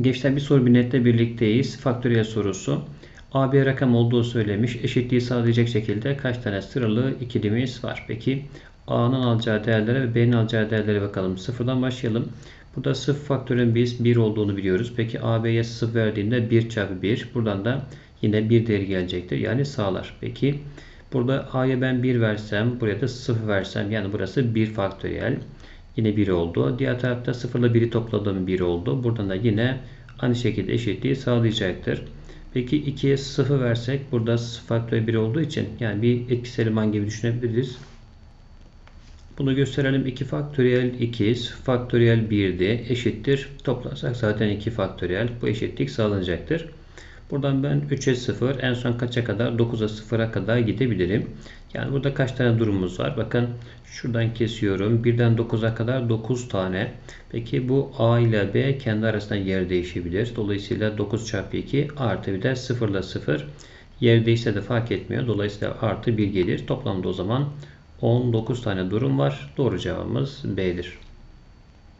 Gençler bir soru bir nette birlikteyiz. Faktöriyel sorusu. A bir rakam olduğu söylemiş. Eşitliği sağlayacak şekilde kaç tane sıralı ikilimiz var? Peki A'nın alacağı değerlere ve B'nin alacağı değerlere bakalım. Sıfırdan başlayalım. Burada sıfır faktörün biz 1 olduğunu biliyoruz. Peki A, B'ye 0 verdiğimde 1 çarpı 1. Buradan da yine 1 değeri gelecektir. Yani sağlar. Peki burada A'ya ben 1 versem, buraya da 0 versem yani burası 1 faktöriyel. Yine 1 oldu. Diğer tarafta 0 ile 1'i topladığım 1 oldu. Buradan da yine aynı şekilde eşitliği sağlayacaktır. Peki 2'ye 0 versek burada 0 faktöriyel 1 olduğu için yani bir etkisel eleman gibi düşünebiliriz. Bunu gösterelim. 2 faktöriyel 2 faktöriyel 1'di. Eşittir. Toplarsak zaten 2 faktöriyel. Bu eşitlik sağlanacaktır. Buradan ben 3'e 0 en son kaça kadar 9'a 0'a kadar gidebilirim. Yani burada kaç tane durumumuz var? Bakın şuradan kesiyorum. 1'den 9'a kadar 9 tane. Peki bu A ile B kendi arasında yer değişebilir. Dolayısıyla 9 çarpı 2 artı bir de 0 ile 0 yer değişse de fark etmiyor. Dolayısıyla artı 1 gelir. Toplamda o zaman 19 tane durum var. Doğru cevabımız B'dir.